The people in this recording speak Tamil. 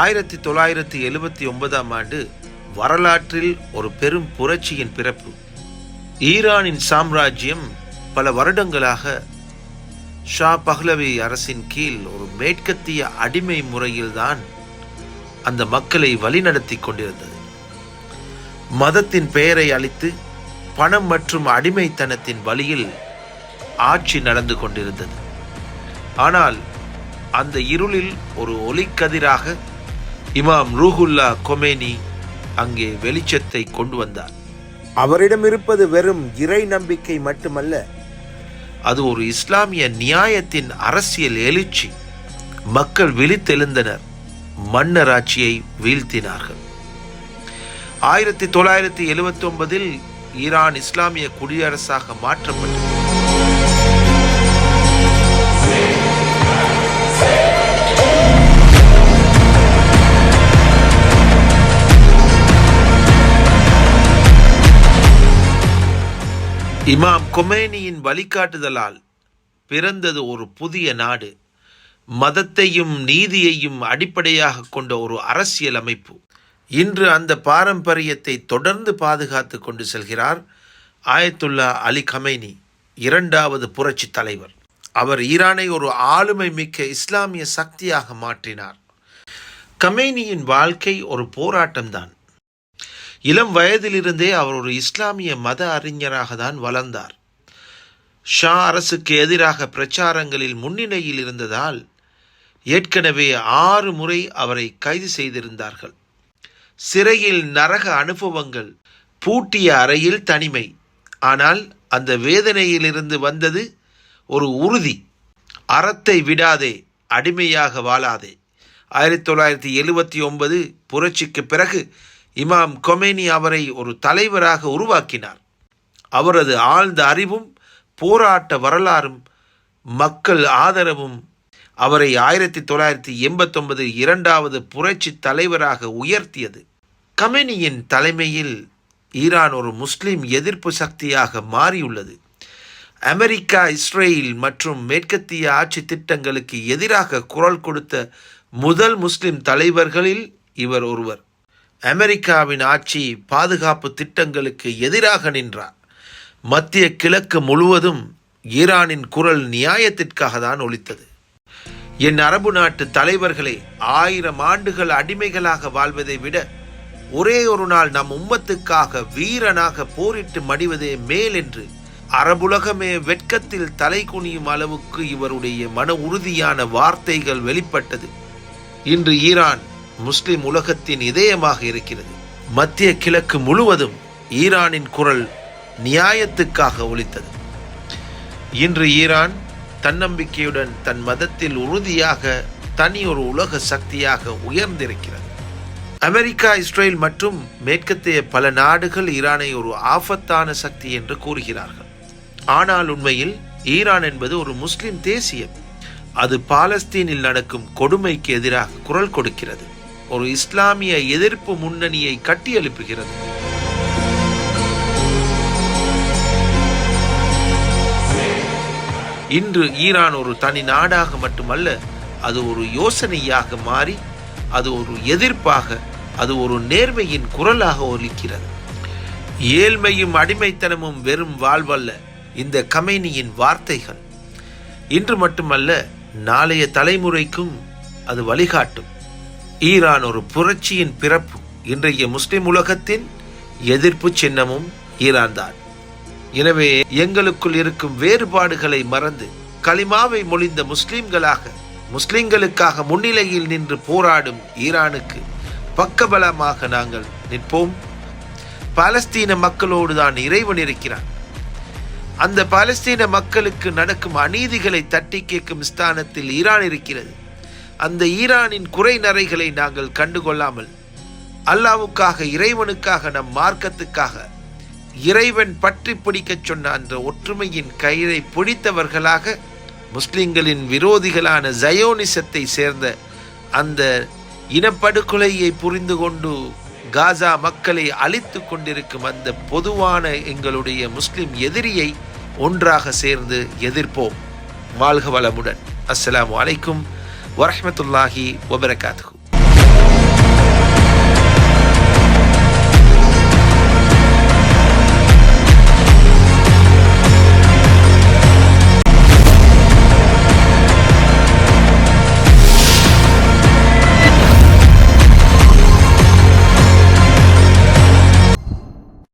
ஆயிரத்தி தொள்ளாயிரத்தி எழுபத்தி ஒன்பதாம் ஆண்டு வரலாற்றில் ஒரு பெரும் புரட்சியின் பிறப்பு. ஈரானின் சாம்ராஜ்யம் பல வருடங்களாக ஷா பஹ்லவி அரசின் கீழ் ஒரு மேற்கத்திய அடிமை முறையில்தான் அந்த மக்களை வழிநடத்தி கொண்டிருந்தது. மதத்தின் பெயரை அளித்து பணம் மற்றும் அடிமைத்தனத்தின் வழியில் ஆட்சி நடந்து கொண்டிருந்தது. ஆனால் அந்த இருளில் ஒரு ஒளிக்கதிராக இமாம் ரூஹுல்லா கொமேனி அங்கே வெளிச்சத்தை கொண்டு வந்தார். அவரிடம் இருப்பது வெறும் இறை நம்பிக்கை மட்டுமல்ல. அது ஒரு இஸ்லாமிய நியாயத்தின் அரசியல் எழுச்சி. மக்கள் விழித்தெழுந்தனர். மன்னர் ஆட்சியை வீழ்த்தினார்கள். ஆயிரத்தி தொள்ளாயிரத்தி எழுபத்தி ஒன்பதில் ஈரான் இஸ்லாமிய குடியரசாக மாற்றப்பட்டது. இமாம் கொமேனியின் வழிகாட்டுதலால் பிறந்தது ஒரு புதிய நாடு. மதத்தையும் நீதியையும் அடிப்படையாக கொண்ட ஒரு அரசியல் அமைப்பு. இன்று அந்த பாரம்பரியத்தை தொடர்ந்து பாதுகாத்து கொண்டு செல்கிறார் ஆயத்துல்லா அலி கமைனி இரண்டாவது புரட்சி தலைவர். அவர் ஈரானை ஒரு ஆளுமை மிக்க இஸ்லாமிய சக்தியாக மாற்றினார். கமேனியின் வாழ்க்கை ஒரு போராட்டம்தான். இளம் வயதிலிருந்தே அவர் ஒரு இஸ்லாமிய மத அறிஞராக தான் வளர்ந்தார். ஷா அரசுக்கு எதிராக பிரச்சாரங்களில் முன்னிலையில் இருந்ததால் ஏற்கனவே ஆறு முறை அவரை கைது செய்திருந்தார்கள். சிறையில் நரக அனுபவங்கள் பூட்டிய அறையில் தனிமை. ஆனால் அந்த வேதனையிலிருந்து வந்தது ஒரு உறுதி. அறத்தை விடாதே அடிமையாக வாழாதே. ஆயிரத்தி தொள்ளாயிரத்தி எழுபத்தி ஒன்பது புரட்சிக்கு பிறகு இமாம் கொமேனி அவரை ஒரு தலைவராக உருவாக்கினார். அவரது ஆழ்ந்த அறிவும் போராட்ட வரலாறும் மக்கள் ஆதரவும் அவரை ஆயிரத்தி தொள்ளாயிரத்தி எண்பத்தொன்பது இரண்டாவது புரட்சி தலைவராக உயர்த்தியது. கமெனியின் தலைமையில் ஈரான் ஒரு முஸ்லிம் எதிர்ப்பு சக்தியாக மாறியுள்ளது. அமெரிக்கா இஸ்ரேல் மற்றும் மேற்கத்திய ஆட்சி திட்டங்களுக்கு எதிராக குரல் கொடுத்த முதல் முஸ்லிம் தலைவர்களில் இவர் ஒருவர். அமெரிக்காவின் ஆட்சி பாதுகாப்பு திட்டங்களுக்கு எதிராக நின்றார். மத்திய கிழக்கு முழுவதும் ஈரானின் குரல் நியாயத்திற்காக தான் ஒழித்தது என் அரபு நாட்டு தலைவர்களை ஆயிரம் ஆண்டுகள் அடிமைகளாக வாழ்வதை விட ஒரே ஒரு நாள் நம் உம்மத்துக்காக வீரனாக போரிட்டு மடிவதே மேல் என்று அரபுலகமே வெட்கத்தில் தலை குனியும் அளவுக்கு இவருடைய மன உறுதியான வார்த்தைகள் வெளிப்பட்டது. இன்று ஈரான் முஸ்லிம் உலகத்தின் இதயமாக இருக்கிறது. மத்திய கிழக்கு முழுவதும் ஈரானின் குரல் நியாயத்துக்காக ஒலித்தது. இன்று ஈரான் தன்னம்பிக்கையுடன் தன் மதத்தில் உறுதியாக தனி ஒரு உலக சக்தியாக உயர்ந்திருக்கிறது. அமெரிக்கா இஸ்ரேல் மற்றும் மேற்கத்திய பல நாடுகள் ஈரானை ஒரு ஆபத்தான சக்தி என்று கூறுகிறார்கள். ஆனால் உண்மையில் ஈரான் என்பது ஒரு முஸ்லிம் தேசியம். அது பாலஸ்தீனில் நடக்கும் கொடுமைக்கு எதிராக குரல் கொடுக்கிறது. ஒரு இஸ்லாமிய எதிர்ப்பு முன்னணியை கட்டியெழுப்புகிறது. இன்று ஈரான் ஒரு தனி நாடாக மட்டுமல்ல அது ஒரு யோசனையாக மாறி அது ஒரு எதிர்ப்பாக அது ஒரு நேர்மையின் குரலாக ஒலிக்கிறது. ஏழ்மையும் அடிமைத்தனமும் வெறும் வாழ்வல்ல இந்த கமேனியின் வார்த்தைகள். இன்று மட்டுமல்ல நாளைய தலைமுறைக்கும் அது வழிகாட்டும். ஈரான் ஒரு புரட்சியின் பிறப்பு. இன்றைய முஸ்லிம் உலகத்தின் எதிர்ப்பு சின்னமும் ஈரான் தான் எனவே எங்களுக்குள் இருக்கும் வேறுபாடுகளை மறந்து களிமாவை மொழிந்த முஸ்லிம்களாக முஸ்லிம்களுக்காக முன்னிலையில் நின்று போராடும் ஈரானுக்கு பக்கபலமாக நாங்கள் நிற்போம். பாலஸ்தீன மக்களோடு தான் இறைவன் இருக்கிறான். அந்த பாலஸ்தீன மக்களுக்கு நடக்கும் அநீதிகளை தட்டி கேட்கும் ஸ்தானத்தில் ஈரான் இருக்கிறது. அந்த ஈரானின் குறை நரைகளை நாங்கள் கண்டுகொள்ளாமல் அல்லாவுக்காக இறைவனுக்காக நம் மார்க்கத்துக்காக இறைவன் பற்றி பிடிக்கச் சொன்ன அந்த ஒற்றுமையின் கயிறை பிடித்தவர்களாக முஸ்லிம்களின் விரோதிகளான ஜயோனிசத்தை சேர்ந்த அந்த இனப்படுகொலையை புரிந்து கொண்டு காசா மக்களை அழித்து கொண்டிருக்கும் அந்த பொதுவான எங்களுடைய முஸ்லிம் எதிரியை ஒன்றாக சேர்ந்து எதிர்ப்போம். வாழ்க வளமுடன். அஸ்ஸலாமு ورحمة الله وبركاته.